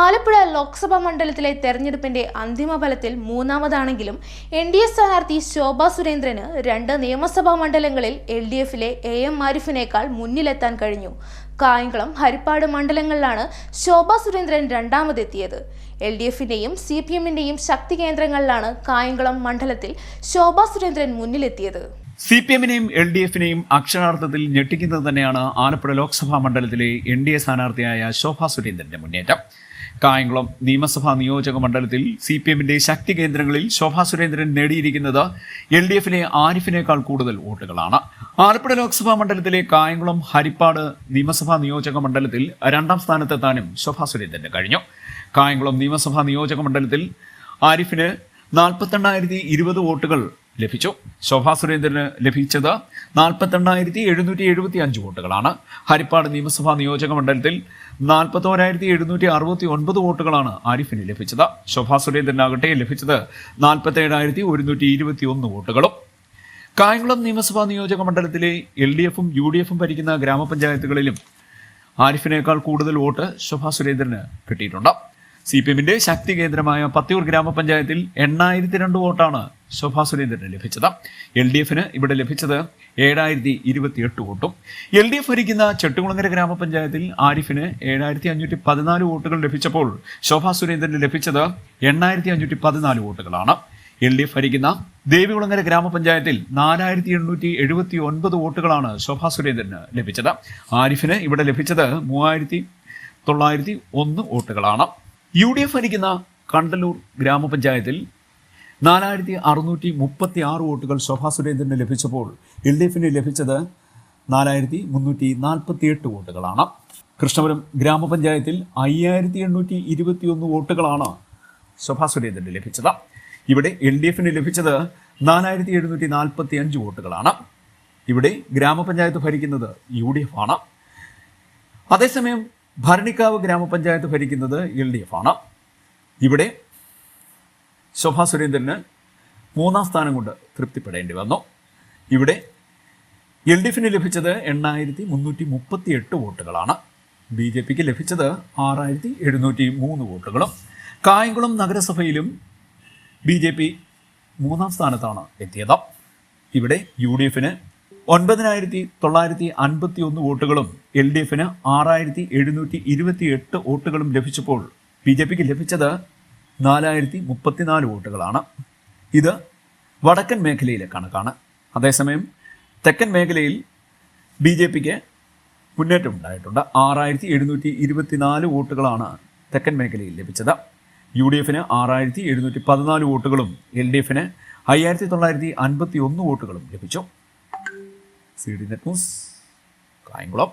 ആലപ്പുഴ ലോക്സഭാ മണ്ഡലത്തിലെ തെരഞ്ഞെടുപ്പിന്റെ അന്തിമ ഫലത്തിൽ മൂന്നാമതാണെങ്കിലും എൻ ഡി എ സ്ഥാനാർത്ഥി ശോഭ സുരേന്ദ്രന് രണ്ട് നിയമസഭാ മണ്ഡലങ്ങളിൽ എൽ ഡി എഫിലെ എ എം ആരിഫിനേക്കാൾ മുന്നിലെത്താൻ കഴിഞ്ഞു. കായംകുളം ഹരിപ്പാട് മണ്ഡലങ്ങളിലാണ് ശോഭ സുരേന്ദ്രൻ രണ്ടാമതെത്തിയത്. എൽ ഡി എഫിന്റെയും സി പി എമ്മിന്റെയും ശക്തി കേന്ദ്രങ്ങളിലാണ് കായംകുളം മണ്ഡലത്തിൽ ശോഭ സുരേന്ദ്രൻ മുന്നിലെത്തിയത്. സി പി എമ്മിനെയും എൽ ഡി എഫിനെയും അക്ഷരാർത്ഥത്തിൽ ഞെട്ടിക്കുന്നത് തന്നെയാണ് ആലപ്പുഴ ലോക്സഭാ മണ്ഡലത്തിലെ എൻ ഡി എ സ്ഥാനാർത്ഥിയായ ശോഭാ സുരേന്ദ്രന്റെ മുന്നേറ്റം. കായംകുളം നിയമസഭാ നിയോജക മണ്ഡലത്തിൽ സി പി എമ്മിന്റെ ശക്തി കേന്ദ്രങ്ങളിൽ ശോഭാ സുരേന്ദ്രൻ നേടിയിരിക്കുന്നത് എൽ ഡി എഫിലെ ആരിഫിനേക്കാൾ കൂടുതൽ വോട്ടുകളാണ്. ആലപ്പുഴ ലോക്സഭാ മണ്ഡലത്തിലെ കായംകുളം ഹരിപ്പാട് നിയമസഭാ നിയോജക മണ്ഡലത്തിൽ രണ്ടാം സ്ഥാനത്തെത്താനും ശോഭാ സുരേന്ദ്രന് കഴിഞ്ഞു. കായംകുളം നിയമസഭാ നിയോജക മണ്ഡലത്തിൽ ആരിഫിന് നാൽപ്പത്തെണ്ണായിരത്തി ഇരുപത് വോട്ടുകൾ ലഭിച്ചു. ശോഭാ സുരേന്ദ്രന് ലഭിച്ചത് നാൽപ്പത്തെണ്ണായിരത്തി എഴുന്നൂറ്റി എഴുപത്തി അഞ്ച് വോട്ടുകളാണ്. ഹരിപ്പാട് നിയമസഭാ നിയോജക മണ്ഡലത്തിൽ നാൽപ്പത്തോരായിരത്തി എഴുന്നൂറ്റി അറുപത്തി ഒൻപത് വോട്ടുകളാണ് ആരിഫിന് ലഭിച്ചത്. ശോഭാ സുരേന്ദ്രനാകട്ടെ ലഭിച്ചത് നാൽപ്പത്തേഴായിരത്തി ഒരുന്നൂറ്റി ഇരുപത്തി ഒന്ന് വോട്ടുകളും. കായംകുളം നിയമസഭാ നിയോജക മണ്ഡലത്തിലെ എൽ ഡി എഫും യു ഡി എഫും ഭരിക്കുന്ന ഗ്രാമപഞ്ചായത്തുകളിലും ആരിഫിനേക്കാൾ കൂടുതൽ വോട്ട് ശോഭാ സുരേന്ദ്രന് കിട്ടിയിട്ടുണ്ട്. സി പി എമ്മിന്റെ ശക്തി കേന്ദ്രമായ പത്തിയൂർ ഗ്രാമപഞ്ചായത്തിൽ എണ്ണായിരത്തി രണ്ട് വോട്ടാണ് ശോഭാ സുരേന്ദ്രന് ലഭിച്ചത്. എൽ ഡി എഫിന് ഇവിടെ ലഭിച്ചത് ഏഴായിരത്തി ഇരുപത്തിയെട്ട് വോട്ടും. എൽ ഡി എഫ് ഭരിക്കുന്ന ചെട്ടുകുളങ്ങര ഗ്രാമപഞ്ചായത്തിൽ ആരിഫിന് ഏഴായിരത്തി അഞ്ഞൂറ്റി പതിനാല് വോട്ടുകൾ ലഭിച്ചപ്പോൾ ശോഭാ സുരേന്ദ്രന് ലഭിച്ചത് എണ്ണായിരത്തി അഞ്ഞൂറ്റി പതിനാല് വോട്ടുകളാണ്. എൽ ഡി എഫ് ഭരിക്കുന്ന ദേവികുളങ്ങര ഗ്രാമപഞ്ചായത്തിൽ നാലായിരത്തി എണ്ണൂറ്റി എഴുപത്തി ഒൻപത് വോട്ടുകളാണ് ശോഭാ സുരേന്ദ്രന് ലഭിച്ചത്. ആരിഫിന് ഇവിടെ ലഭിച്ചത് മൂവായിരത്തി തൊള്ളായിരത്തി ഒന്ന് വോട്ടുകളാണ്. യു ഡി എഫ് ഭരിക്കുന്ന കണ്ടലൂർ ഗ്രാമപഞ്ചായത്തിൽ നാലായിരത്തി അറുന്നൂറ്റി മുപ്പത്തി ആറ് വോട്ടുകൾ ശോഭാ സുരേന്ദ്രന് ലഭിച്ചപ്പോൾ എൽ ഡി എഫിന് ലഭിച്ചത് നാലായിരത്തി മുന്നൂറ്റി നാൽപ്പത്തി എട്ട് വോട്ടുകളാണ്. കൃഷ്ണപുരം ഗ്രാമപഞ്ചായത്തിൽ അയ്യായിരത്തി എണ്ണൂറ്റി ഇരുപത്തി ഒന്ന് വോട്ടുകളാണ് ശോഭാ സുരേന്ദ്രന് ലഭിച്ചത്. ഇവിടെ എൽ ഡി എഫിന് ലഭിച്ചത് നാലായിരത്തി എഴുന്നൂറ്റി നാൽപ്പത്തി അഞ്ച് വോട്ടുകളാണ്. ഇവിടെ ഗ്രാമപഞ്ചായത്ത് ഭരിക്കുന്നത് യു ഡി എഫ് ആണ്. അതേസമയം ഭരണിക്കാവ് ഗ്രാമപഞ്ചായത്ത് ഭരിക്കുന്നത് എൽ ഡി എഫ് ആണ്. ഇവിടെ ശോഭാ സുരേന്ദ്രന് മൂന്നാം സ്ഥാനം കൊണ്ട് തൃപ്തിപ്പെടേണ്ടി വന്നു. ഇവിടെ എൽ ഡി എഫിന് ലഭിച്ചത് എണ്ണായിരത്തി മുന്നൂറ്റി മുപ്പത്തി എട്ട് വോട്ടുകളാണ്. ബി ജെ പിക്ക് ലഭിച്ചത് ആറായിരത്തി എഴുന്നൂറ്റി മൂന്ന് വോട്ടുകളും. കായംകുളം നഗരസഭയിലും ബി ജെ പി മൂന്നാം സ്ഥാനത്താണ് എത്തിയത്. ഇവിടെ യു ഡി എഫിന് ഒൻപതിനായിരത്തി തൊള്ളായിരത്തി അൻപത്തി ഒന്ന് വോട്ടുകളും എൽ ഡി എഫിന് ആറായിരത്തി എഴുന്നൂറ്റി ഇരുപത്തി എട്ട് വോട്ടുകളും ലഭിച്ചപ്പോൾ ബി ജെ പിക്ക് ലഭിച്ചത് നാലായിരത്തി മുപ്പത്തിനാല് വോട്ടുകളാണ്. ഇത് വടക്കൻ മേഖലയിലെ കണക്കാണ്. അതേസമയം തെക്കൻ മേഖലയിൽ ബി ജെ പിക്ക് മുന്നേറ്റം ഉണ്ടായിട്ടുണ്ട് ആറായിരത്തി എഴുന്നൂറ്റി ഇരുപത്തിനാല് വോട്ടുകളാണ് തെക്കൻ മേഖലയിൽ ലഭിച്ചത്. യു ഡി എഫിന് ആറായിരത്തി എഴുന്നൂറ്റി പതിനാല് വോട്ടുകളും എൽ ഡി എഫിന് അയ്യായിരത്തി തൊള്ളായിരത്തി അൻപത്തി ഒന്ന് വോട്ടുകളും ലഭിച്ചു. C D net news Kayamkulam